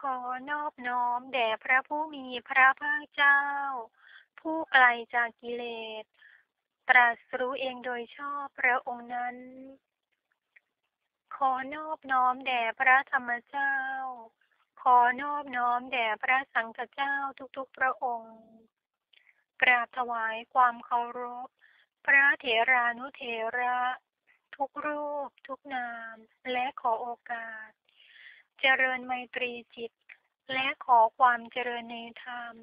ขอนอบน้อมแด่พระผู้มีพระภาคเจ้า ผู้ไกลจากกิเลส ตรัสรู้เองโดยชอบพระองค์นั้น ขอนอบน้อมแด่พระธรรมเจ้า ขอนอบน้อมแด่พระสังฆเจ้าทุกๆพระองค์ กราบถวายความเคารพ พระเถรานุเถระ ทุกรูป ทุกนาม และขอโอกาส เจริญไมตรีจิต และขอความเจริญในธรรม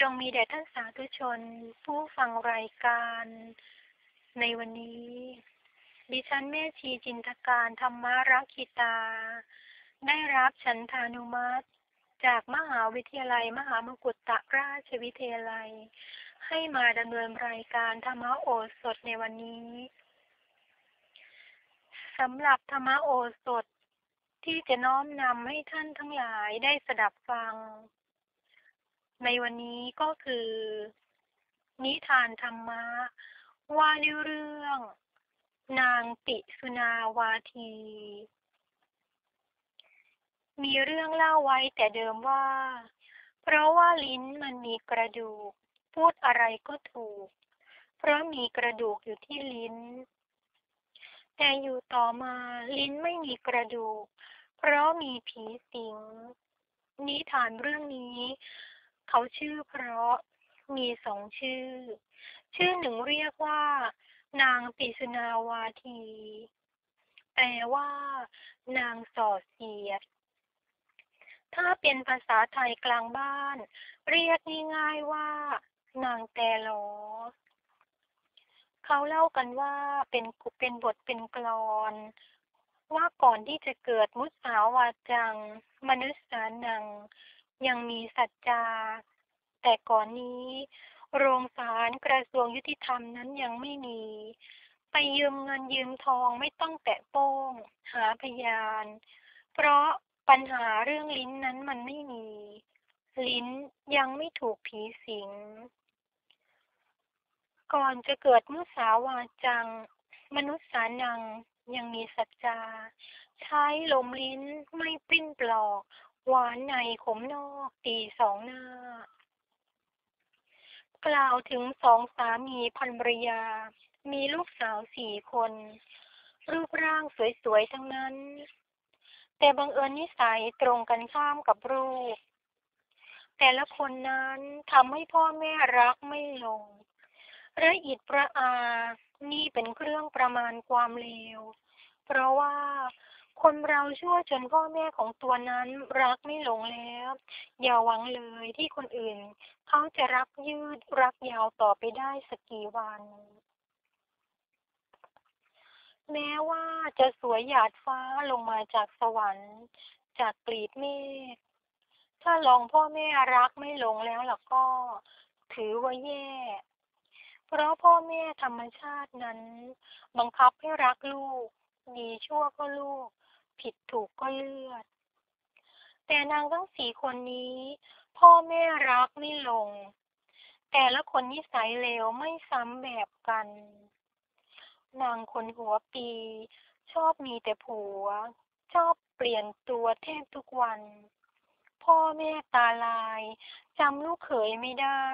จงมีแด่ท่านสาธุชน ผู้ฟังรายการ ในวันนี้ ดิฉันแม่ชีจินตการธรรมารักขิตา ได้รับฉันทานุมัติ จากมหาวิทยาลัย มหามกุฏราชวิทยาลัย ให้มาดำเนินรายการธรรมโอสถในวันนี้สำหรับธรรมโอสถ ที่จะน้อมนำให้ท่านทั้งหลายได้สดับฟัง ในวันนี้ก็คือ นิทานธรรมะ ว่าด้วยเรื่อง นางปิสุนาวาที มีเรื่องเล่าไว้แต่เดิมว่า เพราะว่าลิ้นมันมีกระดูก พูดอะไรก็ถูก เพราะมีกระดูกอยู่ที่ลิ้นแต่อยู่ต่อมาลิ้นไม่มีกระดูก เพราะมีผีสิง นิทานเรื่องนี้ เขาชื่อเพราะมีสองชื่อ ชื่อหนึ่งเรียกว่า นางปิสุนาวาที แปลว่า นางสอดเสียด ถ้าเป็นภาษาไทยกลางบ้าน เรียกง่ายๆว่า นางแต่หลอเขาเล่ากันว่าเป็นเป็นบทเป็นกลอน ว่าก่อนที่จะเกิดมุสาวาจัง มนุษย์สานัง ยังมีสัจจา แต่ก่อนนี้ โรงศาลกระทรวงยุติธรรมนั้นยังไม่มี ไปยืมเงินยืมทองไม่ต้องแตะโป้ง หาพยาน เพราะปัญหาเรื่องลิ้นนั้นมันไม่มี ลิ้นยังไม่ถูกผีสิง ก่อนจะเกิดมุสาวาจัง มนุษย์สานัง ยังมีสัจจา ใช้ลมลิ้นไม่ปิ้นปลอก หวานในขมนอกตีสองหน้า กล่าวถึงสองสามีภรรยา มีลูกสาวสี่คน รูปร่างสวยๆทั้งนั้น แต่บังเอิญนิสัยตรงกันข้ามกับรูปแต่ละคนนั้นทำให้พ่อแม่รักไม่ลงระอิดประอา นี่เป็นเครื่องประมาณความเลว เพราะว่าคนเราชั่วจนพ่อแม่ของตัวนั้นรักไม่หลงแล้ว อย่าหวังเลยที่คนอื่น เขาจะรักยืดรักยาวต่อไปได้สักกี่วัน แม้ว่าจะสวยหยาดฟ้าลงมาจากสวรรค์ จากกลีบเมฆถ้าลองพ่อแม่รักไม่หลงแล้วล่ะก็ ถือว่าแย่ เพราะพ่อแม่ธรรมชาตินั้น บังคับให้รักลูก ดีชั่วก็ลูก ผิดถูกก็เลือด แต่นางทั้งสี่คนนี้ พ่อแม่รักไม่ลง แต่ละคนนิสัยเลวไม่ซ้ำแบบกัน นางคนหัวปี ชอบมีแต่ผัว ชอบเปลี่ยนตัวแทบทุกวัน พ่อแม่ตาลายจำลูกเขยไม่ได้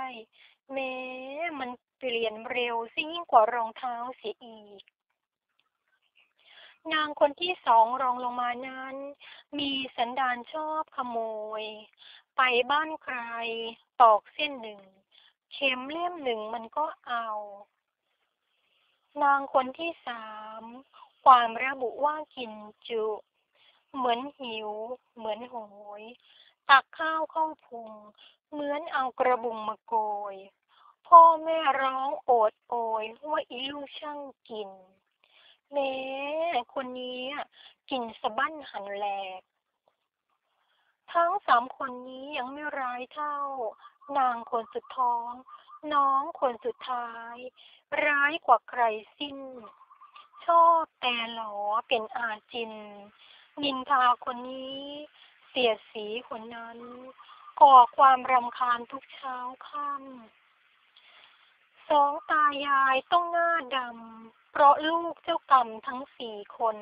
แม้มัน เปลี่ยนเร็วซิยิ่งกว่ารองเท้าเสียอีก นางคนที่สองรองลงมานั้น มีสันดานชอบขโมย ไปบ้านใคร ตอกเส้นหนึ่ง เข็มเล่มหนึ่งมันก็เอา นางคนที่สามความระบุว่ากินจุ เหมือนหิว เหมือนโหย ตักข้าวเข้าพุง เหมือนเอากระบุงมาโกย พ่อแม่ร้องโอดโอยว่าอีลูกช่างกินแม้คนนี้กินสะบั้นหันแหลก ทั้งสามคนนี้ยังไม่ร้ายเท่า นางคนสุดท้อง น้องคนสุดท้าย ร้ายกว่าใครสิ้น ชอบแต่หลอเป็นอาจิน นินทาคนนี้ เสียสีคนนั้น ก่อความรำคาญทุกเช้าค่ำ สองตายายต้องหน้าดำ เพราะลูกเจ้ากรรมทั้งสี่คน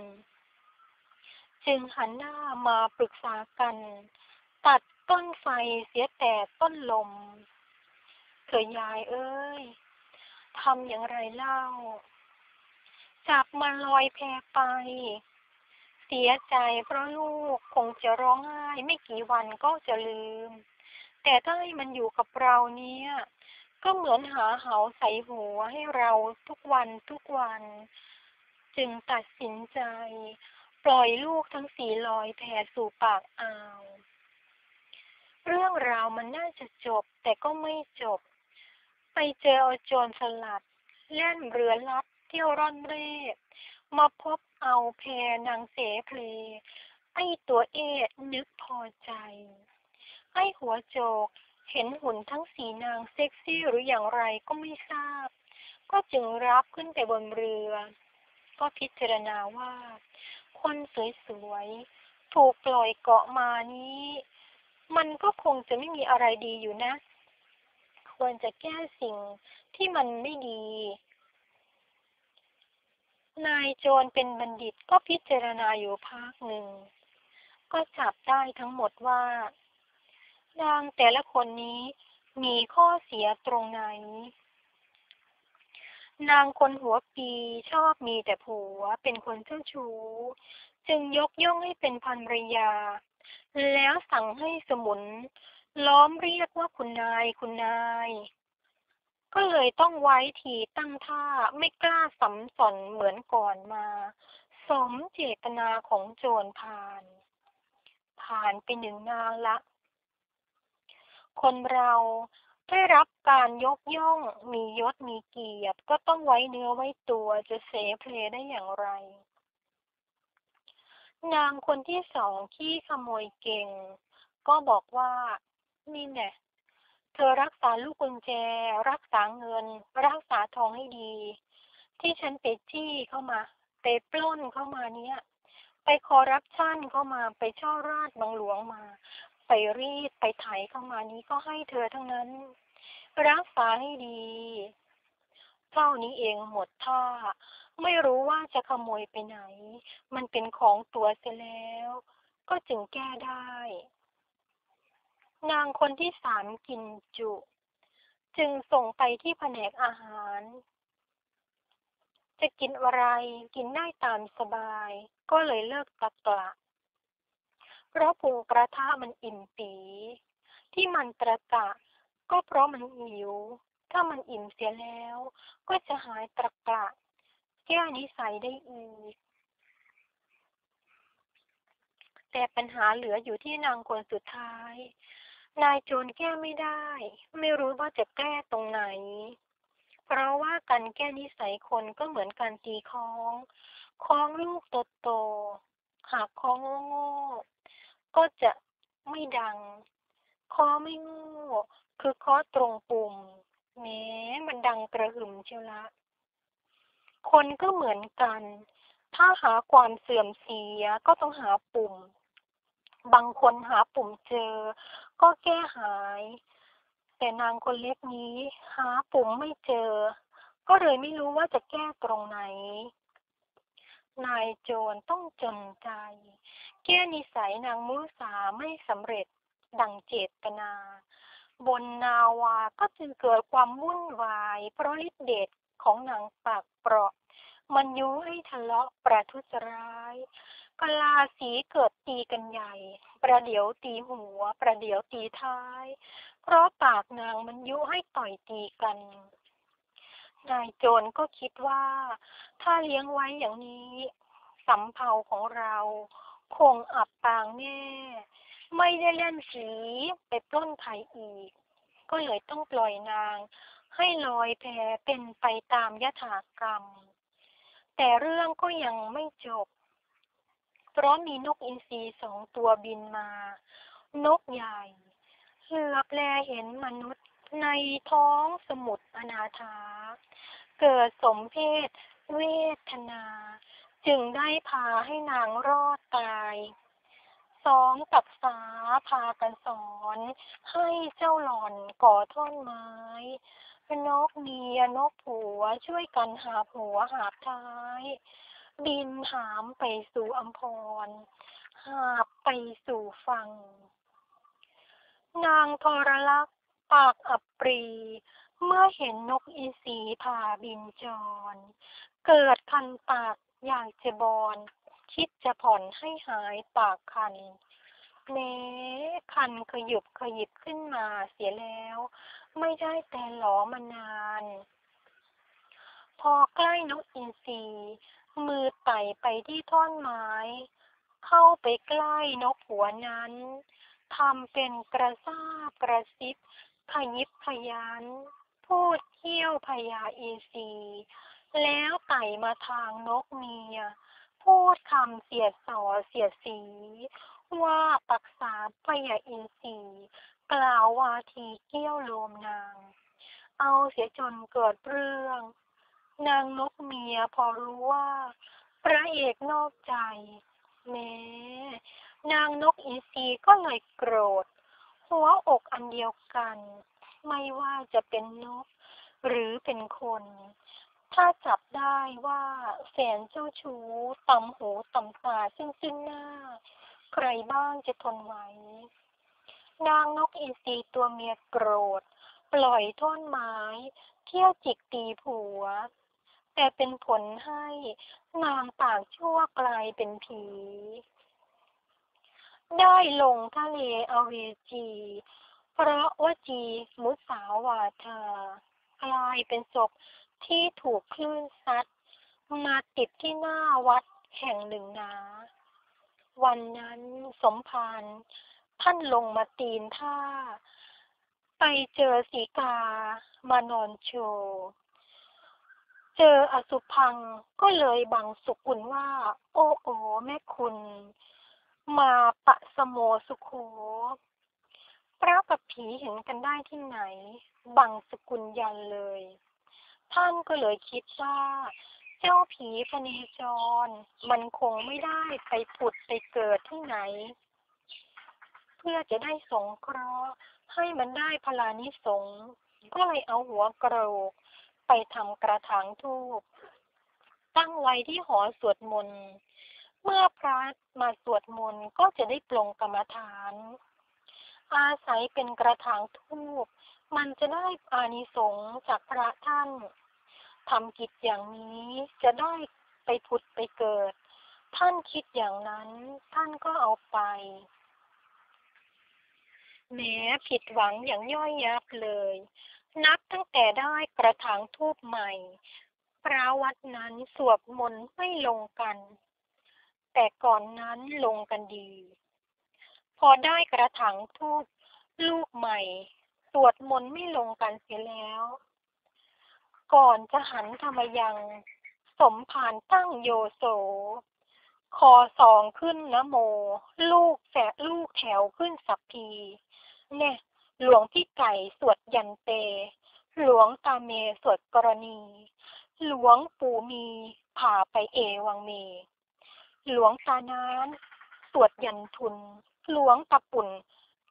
จึงหันหน้ามาปรึกษากัน ตัดต้นไฟเสียแต่ต้นลมเธอยายเอ้ยทำอย่างไรเล่า จับมันลอยแพไป เสียใจเพราะลูกคงจะร้องไห้ไม่กี่วันก็จะลืม แต่ถ้าให้มันอยู่กับเราเนี่ย ก็เหมือนหาเหาใส่หัวให้เราทุกวันทุกวัน จึงตัดสินใจ ปล่อยลูกทั้งสีลอยแพสู่ปากอ่าว เรื่องราวมันน่าจะจบแต่ก็ไม่จบ ไปเจออาโจรสลัดแล่นเรือลับเที่ยวร่อนเร่มาพบเอาแพนางเสเพลไอตัวเอ็นึกพอใจ ไอหัวโจก เห็นหุ่นทั้งสีนางเซ็กซี่หรืออย่างไรก็ไม่ทราบ ก็จึงรับขึ้นไปบนเรือ ก็พิจารณาว่า คนสวยๆ ถูกปล่อยเกาะมานี้ มันก็คงจะไม่มีอะไรดีอยู่นะ ควรจะแก้สิ่งที่มันไม่ดี นายโจรเป็นบัณฑิตก็พิจารณาอยู่พักหนึ่ง ก็จับได้ทั้งหมดว่า นางแต่ละคนนี้มีข้อเสียตรงไหน นางคนหัวปีชอบมีแต่ผัวเป็นคนเจ้าชู้ จึงยกย่องให้เป็นภรรยา แล้วสั่งให้สมุน ล้อมเรียกว่าคุณนายคุณนาย ก็เลยต้องไว้ทีตั้งท่าไม่กล้าสัมสอนเหมือนก่อนมา สมเจตนาของโจรผ่าน ผ่านไปหนึ่งนานละ คนเราได้รับการยกย่อง มียศมีเกียรติ ก็ต้องไว้เนื้อไว้ตัวจะเสเพลได้อย่างไร นางคนที่สองขี้ขโมยเก่ง ก็บอกว่า นี่แน่เธอรักษาลูกกุญแจ รักษาเงิน รักษาทองให้ดี ที่ฉันไปจี้เข้ามาไปปล้นเข้ามาเนี้ยไปคอรับชั่นเข้ามาไปช่อราชบังหลวงมา ไปรีดไปไถเข้ามานี้ก็ให้เธอทั้งนั้น รักษาให้ดีเท่านี้เองหมดท่า ไม่รู้ว่าจะขโมยไปไหน มันเป็นของตัวเสียแล้ว ก็จึงแก้ได้ นางคนที่สามกินจุ จึงส่งไปที่แผนกอาหาร จะกินอะไรกินได้ตามสบาย ก็เลยเลิกตะกละ เพราะพุงกระทะมันอิ่มปี ที่มันตระกะ ก็เพราะมันหิว ถ้ามันอิ่มเสียแล้ว ก็จะหายตระกะแก้นิสัยได้อีก แต่ปัญหาเหลืออยู่ที่นางคนสุดท้าย นายโจรแก้ไม่ได้ ไม่รู้ว่าจะแก้ตรงไหน เพราะว่าการแก้นิสัยคนก็เหมือนการตีคล้อง คล้องลูกโตๆหากคล้องโง่ ก็จะไม่ดัง คอไม่โง่ คือคาะตรงปุ่มแม้มันดังกระหึ่มเชียวละ คนก็เหมือนกัน ถ้าหาความเสื่อมเสียก็ต้องหาปุ่ม บางคนหาปุ่มเจอ ก็แก้หาย แต่นางคนเล็กนี้ หาปุ่มไม่เจอ ก็เลยไม่รู้ว่าจะแก้ตรงไหน นายโจรต้องจนใจ แก้นิสัยนางมุสาไม่สำเร็จดังเจตนา บนนาวาก็จึงเกิดความวุ่นวาย เพราะฤทธิเดชของนางปากเปราะ มันยุให้ทะเลาะประทุษร้ายกลาสีเกิดตีกันใหญ่ ประเดี๋ยวตีหัว ประเดี๋ยวตีท้าย เพราะปากนางมันยุให้ต่อยตีกัน นายโจรก็คิดว่า ถ้าเลี้ยงไว้อย่างนี้สำเภาของเรา คงอับปางแน่ไม่ได้เล่นสีไปปล้นไผ่อีก ก็เลยต้องปล่อยนาง ให้ลอยแพเป็นไปตามยถากรรม แต่เรื่องก็ยังไม่จบ เพราะมีนกอินทรีสองตัวบินมา นกใหญ่เหลือบแลเห็นมนุษย์ในท้องสมุทรอนาถา เกิดสมเพศเวทนา จึงได้พาให้นางรอดตายสองตักษาพากันสอน ให้เจ้าหล่อนก่อท่อนไม้นกเมียนกผัวช่วยกันหาผัวหาท้าย บินหามไปสู่อัมพร หาไปสู่ฝั่ง นางทรลักษ์ปากอับปรี เมื่อเห็นนกอีสีผ่าบินจร เกิดคันปาก อยากจะบอน คิดจะผ่อนให้หายปากคันแม้คันขยุบขยิบขึ้นมาเสียแล้ว ไม่ได้แต่หลอมานาน พอใกล้นกอินทรีมือไต่ไปที่ท่อนไม้ เข้าไปใกล้นกหัวนั้นทำเป็นกระซาบกระซิบขยิบขยัน พูดเที่ยวพยาอีซี แล้วไต่มาทางนกเมีย พูดคำเสียดสอเสียดสี ว่าปักษาพยาอินทรีกล่าววาทีเกี้ยวโลมนาง เอาเสียจนเกิดเรื่อง นางนกเมียพอรู้ว่า พระเอกนอกใจแม้นางนกอินทรีก็เลยโกรธ หัวอกอันเดียวกัน ไม่ว่าจะเป็นนกหรือเป็นคน ถ้าจับได้ว่าแสนเจ้าชู้ต่ำหูต่ำตาซึ่งซึ่งหน้า ใครบ้างจะทนไหวนางนกอินทรีตัวเมียโกรธ ปล่อยท่อนไม้ เที่ยวจิกตีผัว แต่เป็นผลให้นางปากชั่วกลายเป็นผี ได้ลงทะเลอเวจีเพราะว่าจีมุสาวาทากลายเป็นศพ ที่ถูกคลื่นซัด มาติดที่หน้าวัดแห่งหนึ่งนาวันนั้นสมภารท่านลงมาตีนท่า ไปเจอสีกามานอนโชว์เจออสุพังก็เลยบังสุกุลว่า โอ้โอแม่คุณ มาปะสโมสุโขพระกับผีเห็นกันได้ที่ไหน บังสกุลยันเลย ท่านก็เลยคิดว่า เจ้าผีพเนจร มันคงไม่ได้ไปผุดไปเกิดที่ไหน เพื่อจะได้สงเคราะห์ให้มันได้พลานิสงก็เลยเอาหัวกระโหลกไปทำกระถางทูบตั้งไว้ที่หอสวดมนต์เมื่อพระมาสวดมนต์ก็จะได้ปลงกรรมฐาน อาศัยเป็นกระถางทูบ มันจะได้อานิสงส์จากพระท่านทำกิจอย่างนี้จะได้ไปผุดไปเกิด ท่านคิดอย่างนั้นท่านก็เอาไปแม้ผิดหวังอย่างย่อยยับเลย นับตั้งแต่ได้กระถางทูบใหม่ พระวัดนั้นสวดมนต์ไม่ลงกัน แต่ก่อนนั้นลงกันดี พอได้กระถางทูบลูกใหม่ สวดมนต์ไม่ลงกันเสียแล้ว ก่อนจะหันธรรมยังสมภารตั้งโยโส คอสองขึ้นนะโม ลูกแสลูกแถวขึ้นสัพพี เนี่ยหลวงพี่ไก่สวดยันเต หลวงตาเมสวดกรณี หลวงปู่มีผ่าไปเอวังเม หลวงตาน้ำสวดยันทุน หลวงตาปุ่น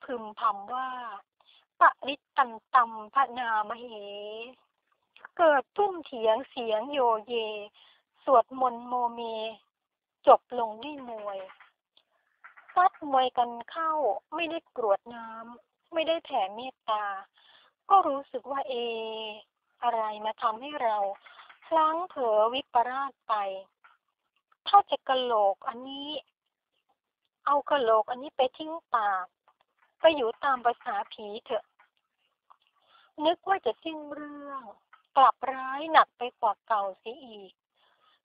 พึมพำว่า ปริตตันตัมพนามเห เกิดตุ้มเถียงเสียงโยเย สวดมนต์โมเม จบลงด้วยมวยซัดมวยกันเข้า ไม่ได้กรวดน้ำ ไม่ได้แผ่เมตตา ก็รู้สึกว่าเอ อะไรมาทำให้เราพลั้งเผลอวิปราชไป ถ้าจะกระโหลกอันนี้ เอากระโหลกอันนี้ไปทิ้งปาไปอยู่ตามภาษาผีเถอะ นึกว่าจะสิ้นเรื่อง กลับร้ายหนักไปกว่าเก่าเสียอีก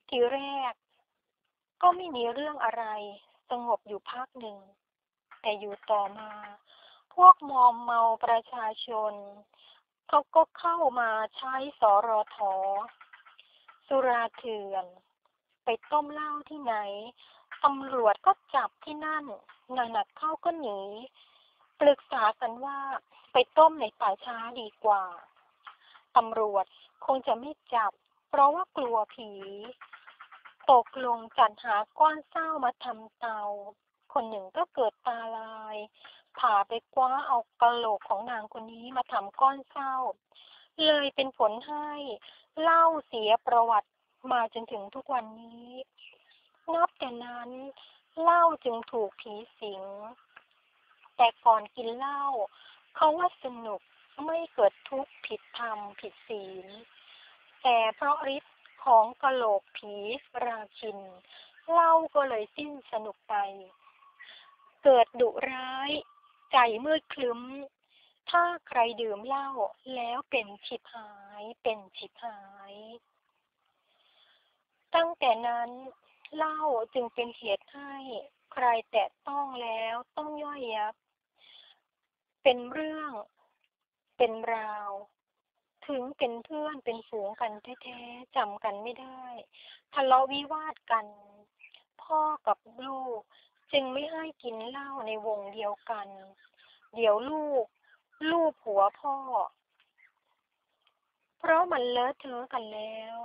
ทีแรก ก็ไม่มีเรื่องอะไร สงบอยู่พักหนึ่ง แต่อยู่ต่อมา พวกมอมเมาประชาชน เขาก็เข้ามาใช้สอรอทอสุราเถื่อน ไปต้มเหล้าที่ไหนตำรวจก็จับที่นั่นหนักๆเข้าก็หนี ปรึกษากันว่าไปต้มในป่าช้าดีกว่า ตำรวจคงจะไม่จับ เพราะว่ากลัวผี ตกลงจัดหาก้อนเศร้ามาทำเตา คนหนึ่งก็เกิดตาลาย ผ่าไปคว้าเอากระโหลกของนางคนนี้มาทำก้อนเศร้า เลยเป็นผลให้เล่าเสียประวัติมาจนถึงทุกวันนี้ นับแต่นั้นเล่าจึงถูกผีสิง แต่ก่อนกินเหล้าเขาว่าสนุกไม่เกิดทุกข์ผิดธรรมผิดศีล แต่เพราะฤทธิ์ของกะโหลกผีราชินเหล้าก็เลยสิ้นสนุกไป เกิดดุร้าย ใจมืดคลึ้ม ถ้าใครดื่มเหล้าแล้วเป็นฉิบหายเป็นฉิบหาย ตั้งแต่นั้นเหล้าจึงเป็นเหตุให้ ใครแตะต้องแล้วต้องย่อยยับ เป็นเรื่อง เป็นราว ถึงเป็นเพื่อนเป็นฝูงกันแท้ๆจำกันไม่ได้ ทะเลาะวิวาทกัน พ่อกับลูก จึงไม่ให้กินเหล้าในวงเดียวกัน เดี๋ยวลูก ลูกหัวพ่อ เพราะมันเลอะเทอะกันแล้ว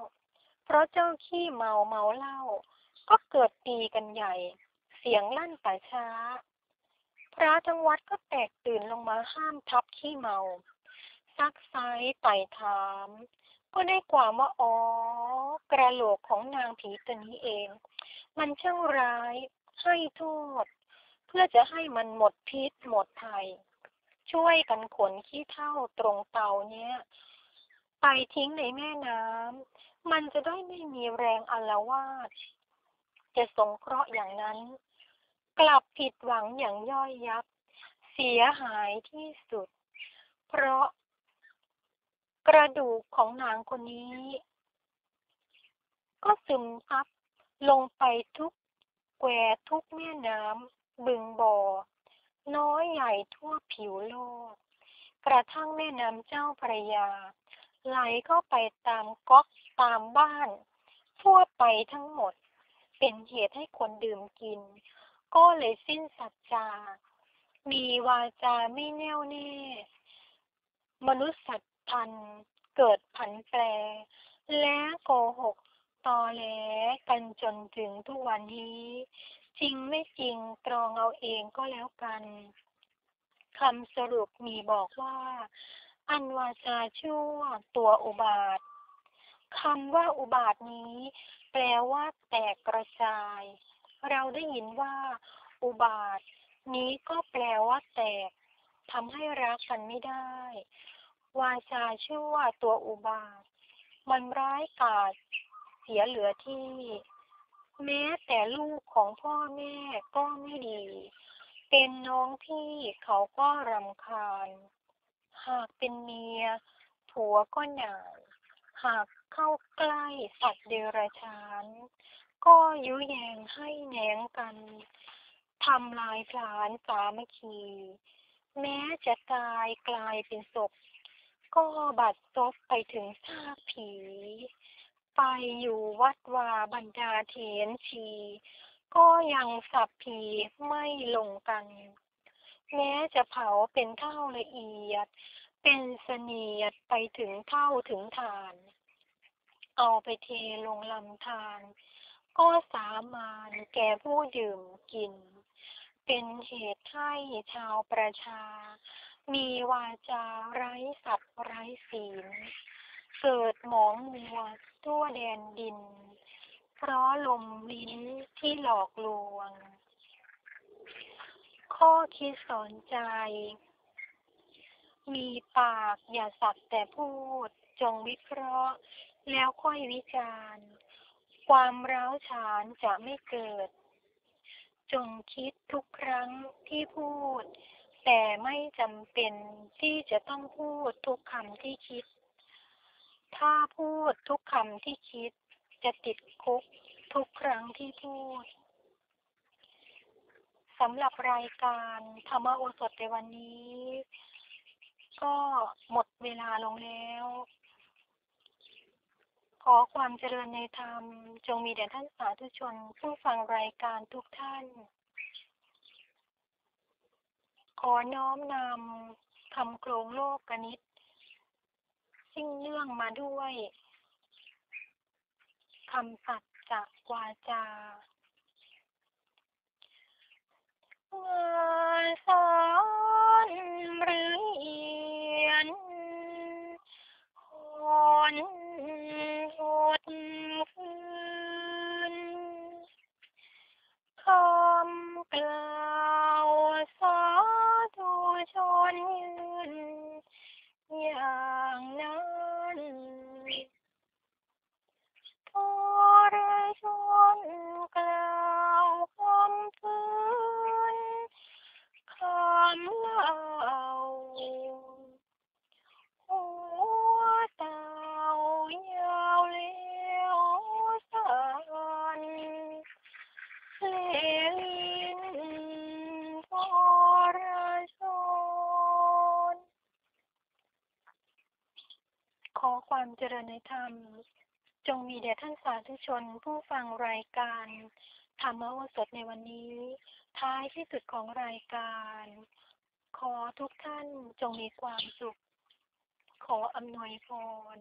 เพราะเจ้าขี้เมาเมาเหล้าก็เกิดตีกันใหญ่ เสียงลั่นป่าช้า พระทั้งวัดก็แตกตื่นลงมาห้ามทับขี้เมาซักไซไต่ถาม ก็ได้ความว่าอ๋อกระโหลกของนางผีตัวนี้เอง มันช่างร้ายให้โทษ เพื่อจะให้มันหมดพิษหมดภัย ช่วยกันขนขี้เท่าตรงเตาเนี้ยไปทิ้งในแม่น้ำมันจะได้ไม่มีแรงอละวาดจะสงเคราะห์อย่างนั้น กลับผิดหวังอย่างย่อยยับ เสียหายที่สุด เพราะกระดูกของนางคนนี้ ก็ซึมซับลงไปทุกแควทุกแม่น้ำบึงบ่อ น้อยใหญ่ทั่วผิวโลก กระทั่งแม่น้ำเจ้าพระยา ไหลเข้าไปตามก๊อกตามบ้าน ทั่วไปทั้งหมด เป็นเหตุให้คนดื่มกิน ก็เลยสิ้นสัจจา มีวาจาไม่แน่วแน่ มนุษย์สัตว์พันเกิดผันแปร และโกหกตอแหลกันจนถึงทุกวันนี้ จริงไม่จริงตรองเอาเองก็แล้วกันคำสรุปมีบอกว่า อันวาจาชั่วตัวอุบาทคำว่าอุบาทนี้ แปลว่าแตกกระจาย เราได้ยินว่า อุบาท นี้ก็แปลว่าแตกทำให้รักกันไม่ได้ วาจาชั่อว่าตัวอุบาท มันร้ายกาจเสียเหลือที่ แม้แต่ลูกของพ่อแม่ก็ไม่ดี เป็นน้องพี่เขาก็รำคาญ หากเป็นเมีย ผัวก็หนาหากเข้าใกล้สัตว์เดรัจฉาน ก็ยุแยงให้แหนงกันทำลายพลานสามัคคี แม้จะตายกลายเป็นศพ ก็บัดซบไปถึงซากผี ไปอยู่วัดวาบรรดาเถนชี ก็ยังสับผีไม่ลงกัน แม้จะเผาเป็นเท่าละเอียด เป็นเสนียดไปถึงเท่าถึงฐาน เอาไปเทลงลำธาร ก็สามานแก่ผู้ดื่มกิน เป็นเหตุให้ชาวประชา มีวาจาไร้สัตว์ไร้ศีล เกิดหมองมัวทั่วแดนดิน เพราะลมลิ้นที่หลอกลวง ข้อคิดสอนใจ มีปากอย่าสักแต่พูด จงวิเคราะห์ แล้วค่อยวิจารณ์ ความร้าวฉานจะไม่เกิด จงคิดทุกครั้งที่พูด แต่ไม่จำเป็นที่จะต้องพูดทุกคำที่คิด ถ้าพูดทุกคำที่คิด จะติดคุกทุกครั้งที่พูดสำหรับรายการธรรมโอสถในวันนี้ ก็หมดเวลาลงแล้ว ขอความเจริญในธรรม จงมีแด่ท่านสาธุชนผู้ฟังรายการทุกท่าน ขอน้อมนำคำโครงโลกกนิษฐ์ซึ่งเนื่องมาด้วยคำสัตย์จากวาจางานสอนหรือเอียนหอน สาธุชนยืนอย่างนั้นปุริชนกล่าวคำพื้นคำลา ธรรม จงมีแด่ท่านสาธุชนผู้ฟังรายการธรรมโอสถในวันนี้ ท้ายที่สุดของรายการ ขอทุกท่านจงมีความสุข ขออำนวยพร